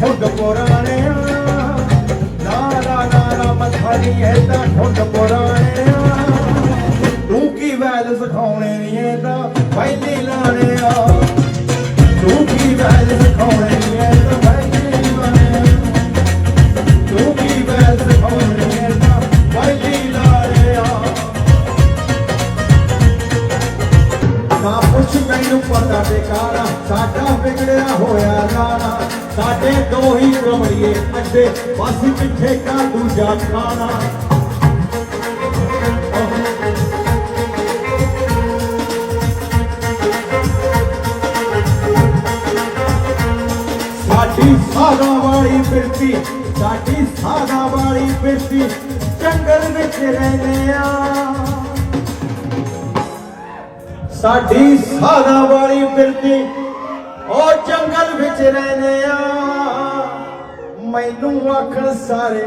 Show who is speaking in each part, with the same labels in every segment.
Speaker 1: ਠੁੰਡ ਪੁਰਾਣਿਆ, ਨਾਰਾ ਨਾਰਾ ਮਥਾਰੀ ਹੈ ਤਾਂ ਠੁੱਡ ਪੁਰਾਣਿਆ। ਤੂੰ ਕੀ ਵੈਲ ਸਿਖਾਉਣੇ ਨਹੀਂ ਇਹ ਤਾਂ ਪਹਿਲੀ ਲਾਣਿਆ ਨਾ ਪੁੱਛ ਮੈਨੂੰ ਪਤਾ ਬੇਕਾਰਾ ਸਾਡਾ ਵਿਗੜਿਆ ਹੋਇਆ ਗਾਣਾ ਸਾਡੇ ਦੋ ਹੀ ਕਮੜੀਏ ਅੱਡੇ, ਬਸ ਕਿੱਥੇ ਕਾ ਦੂਜਾ ਖਾਣਾ। ਸਾਡੀ ਸਾਦਾ ਵਾਲੀ ਬਿਰਤੀ ਸਾਡੀ ਸਾਦਾ ਵਾਲੀ ਬਿਰਤੀ ਜੰਗਲ ਵਿੱਚ ਰਹਿੰਦੇ ਆ। ਸਾਡੀ ਸਾਦਾ ਵਾਲੀ ਫਿਰਦੀ ਉਹ ਜੰਗਲ ਵਿੱਚ ਰਹਿੰਦੇ ਆ। ਮੈਨੂੰ ਆਖਣ ਸਾਰੇ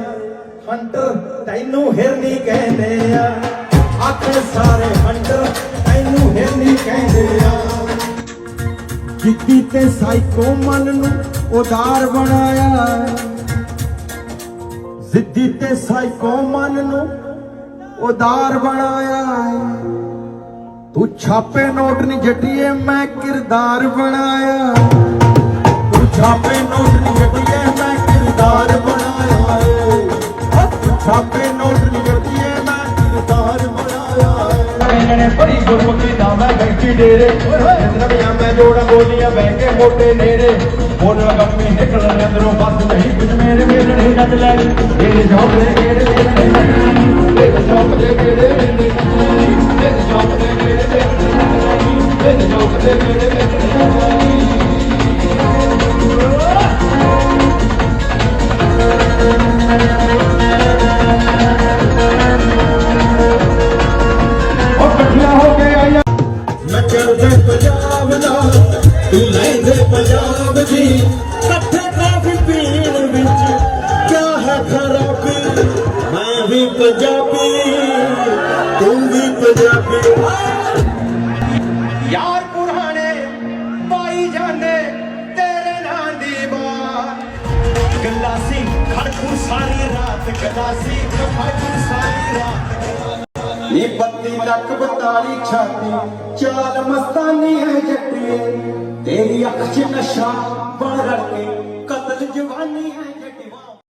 Speaker 1: ਹੰਟਰ ਤੈਨੂੰ ਹਿਰਨੀ ਕਹਿੰਦੇ ਆ। ਆਖਣ ਸਾਰੇ ਹੰਟਰ ਤੈਨੂੰ ਹਿਰਨੀ ਕਹਿੰਦੇ ਆ। ਜਿੱਤੀ ਤੇ ਸਾਈਕੋ ਮਨ ਨੂੰ ਉਦਾਰ ਬਣਾਇਆ। ਜ਼ਿੱਦੀ ਤੇ ਸਾਈਕੋ ਮਨ ਨੂੰ ਉਦਾਰ ਬਣਾਇਆ। ਤੂੰ ਛਾਪੇ ਨੋਟ ਨਹੀਂ ਜੱਟੀਏ, ਮੈਂ ਕਿਰਦਾਰ ਬਣਾਇਆ। ਤੂੰ ਛਾਪੇ ਨੋਟ ਨਹੀਂ ਜੱਟੀਏ, ਮੈਂ ਕਿਰਦਾਰ ਬਣਾਇਆ। ਏ ਤੂੰ ਛਾਪੇ ਨੋਟ ਨਹੀਂ ਜੱਟੀਏ, ਮੈਂ ਕਿਰਦਾਰ ਬਣਾਇਆ। ਏ
Speaker 2: ਇਹਨਾਂ ਨੇ ਬੜੀ ਗੁਰਮੁਖੀ ਦਾ ਮੈਂ ਬੈਠੀ ਡੇਰੇ। ਜਿੰਦਰੀਆਂ ਮੈਂ ਜੋੜਾ ਬੋਲੀਆਂ ਬਹਿ ਕੇ ਮੋਟੇ ਨੇੜੇ। ਬੋਲ ਗੱਪੇ ਨਿਕਲਣ ਅੰਦਰੋਂ ਬਸ ਨਹੀਂ, ਕੁਝ ਮੇਰੇ ਮੇਰੇ ਨਹੀਂ ਨੱਚ ਲੈ। ਇਹ ਜੋਬ ਕਿਹੜੇ
Speaker 1: ਪੰਜਾਬ ਦਾ ਤੂੰ ਲੈਂਦੇ ਪੰਜਾਬ ਦੀ ਇਕੱਠੇ ਕਾਫੀ ਪੀਣ ਵਿੱਚ ਕਿਆ ਹੈ ਖਰਾਬੀ ਮੈਂ ਵੀ ਪੰਜਾਬੀ ਤੂੰ ਵੀ ਪੰਜਾਬੀ ਯਾਰ ਪੁਰਾਣੇ ਪਾਈ ਜਾਂਦੇ ਤੇਰੇ ਨਾਂ ਦੀ ਬਾਤ ਗਲਾਸੀ ਖੜਕੂ ਸਾਰੀ ਰਾਤ ਗਲਾਸੀ ਖੜਕੂ ਸਾਰੀ ਰਾਤ ਨੀ ਬੱਤੀ ਲੱਖ ਬਤਾਲੀ ਛਾਤੀ, ਚਾਲ ਮਸਤਾਨੀ ਹੈ ਜੱਟੀਏ। ਤੇਰੀ ਅੱਖ 'ਚ ਨਸ਼ਾ ਬਣ ਰਲ ਕੇ, ਕਤਲ ਜਵਾਨੀ ਹੈ